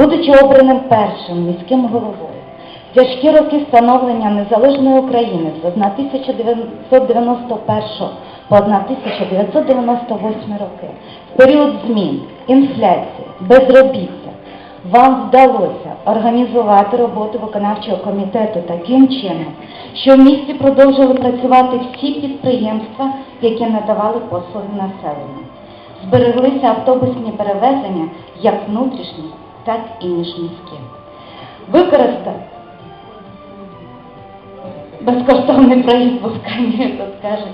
Будучи обраним першим міським головою, тяжкі роки становлення незалежної України з 1991 по 1998 роки, в період змін, інфляції, безробіття, вам вдалося організувати роботу виконавчого комітету таким чином, що в місті продовжили працювати всі підприємства, які надавали послуги населенню. Збереглися автобусні перевезення як внутрішні, так і міжміські. Використав безкоштовний проїзд пускання, то скаже,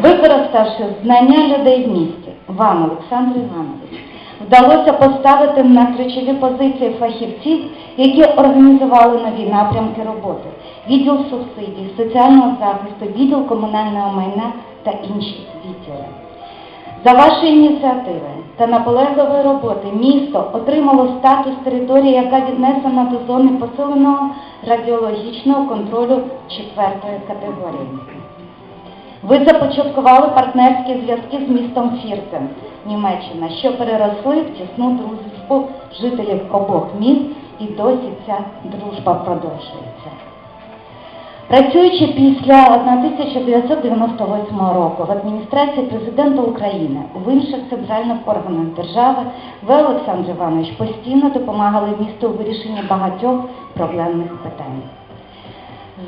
використавши знання людей в місті, вам, Олександр Іванович, вдалося поставити на ключові позиції фахівців, які організували нові напрямки роботи, відділ субсидій, соціального захисту, відділ комунального майна та інші відділи. За вашої ініціативи та наполегливої роботи місто отримало статус території, яка віднесена до зони посиленого радіологічного контролю четвертої категорії. Ви започаткували партнерські зв'язки з містом Фіртен, Німеччина, що переросли в тісну дружбу жителів обох міст, і досі ця дружба продовжується. Працюючи після 1998 року в адміністрації президента України в інших центральних органах держави, ви, Олександр Іванович, постійно допомагали місту у вирішенні багатьох проблемних питань.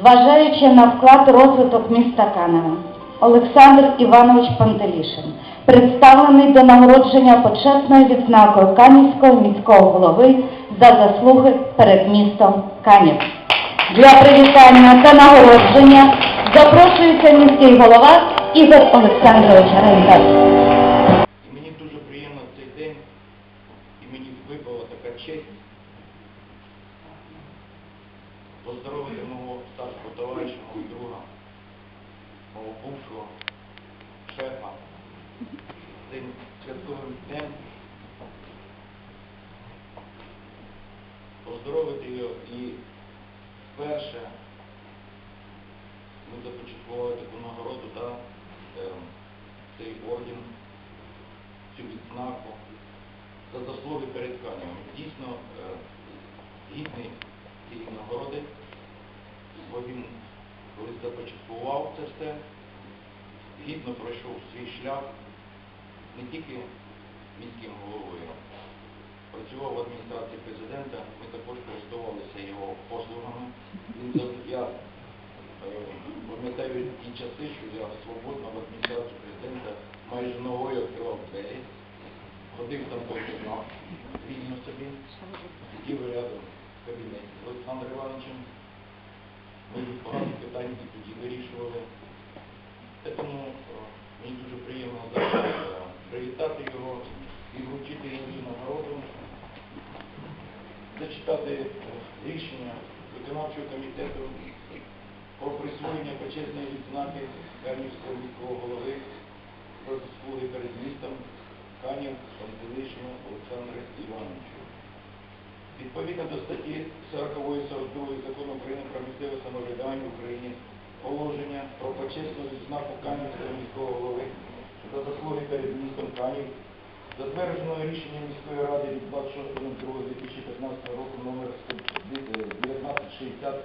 Зважаючи на вклад розвиток міста Канева, Олександр Іванович Пантелішин представлений до нагородження почесною відзнакою Канівського міського голови за заслуги перед містом Канів. Для привітання та нагородження запрошується міський голова Ігор Олександрович Рендар. Мені дуже приємно цей день, і мені випала така честь поздоровити мого старшого товариша, мого друга, мого бувшого шефа з цим святковим днем. Поздоровити його і вперше ми започаткували таку нагороду, та, е, цей орден цю відзнаку за заслуги перед Канівом. Дійсно е, гідний цієї нагороди, бо він колись започаткував це все, гідно пройшов свій шлях не тільки міським головою, працював в адміністрації президента, ми також користувалися його послугами. Я е, пам'ятаю ті часи, що я свободно в адміністрацію президента майже ногою відкривав двері, ходив там по кімнат, вільно собі, сидів рядом в кабінеті з Олександром Івановичем. Ми багато питань і тоді вирішували. Тому е, мені дуже приємно зараз е, привітати його і вручити зачитати е, рішення виконавчого комітету про присвоєння почесної відзнаки Канівського міського голови про заслуги перед містом Канів Пантелишину Олександру Івановичу. Відповідно до статті 40-42 закону України про місцеве самоврядування в Україні положення про почесну відзнаку Канівського міського голови за заслуги перед містом Канів, затвердженого рішенням міської ради від 26.02.2015 року номер 1960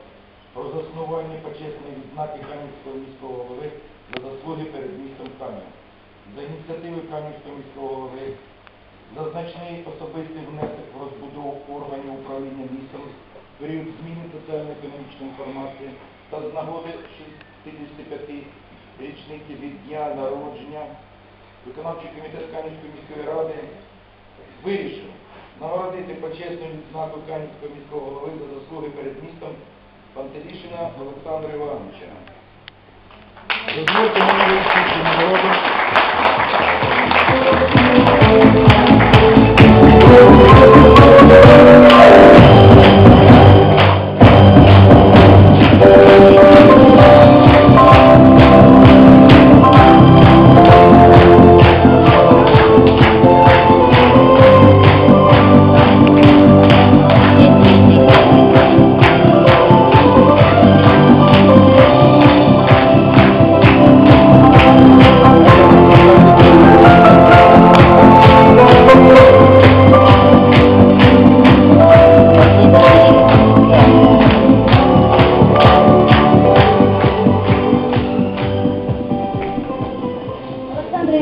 про заснування почесної відзнаки Канівського міського голови за заслуги перед містом Канів. За ініціативи Канівського міського голови за значний особистий внесок в розбудову органів управління містом період зміни соціально-економічної інформації та з нагоди 65 річниці від дня народження виконавчий комітет Канівської міської ради вирішив нагородити почесну відзнаку Канівського міського голови за заслуги перед містом Пантелішина Олександра Івановича. Дозвольте мені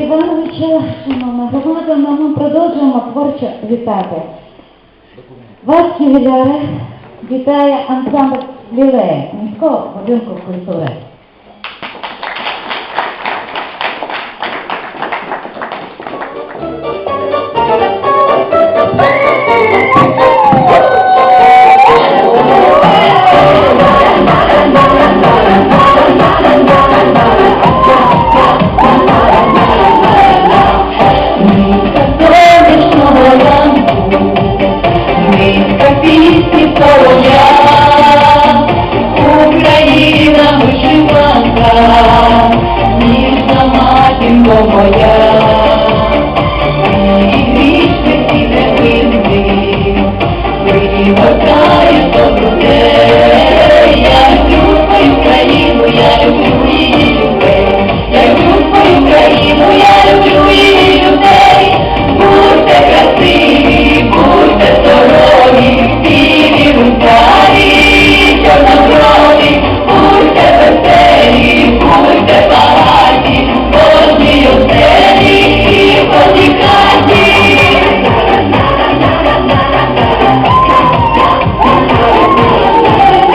Івановича, шановна, Богдана, ми продовжуємо творче вітати. Вас, ювіляри, вітає ансамбль лілея міського будинку культури.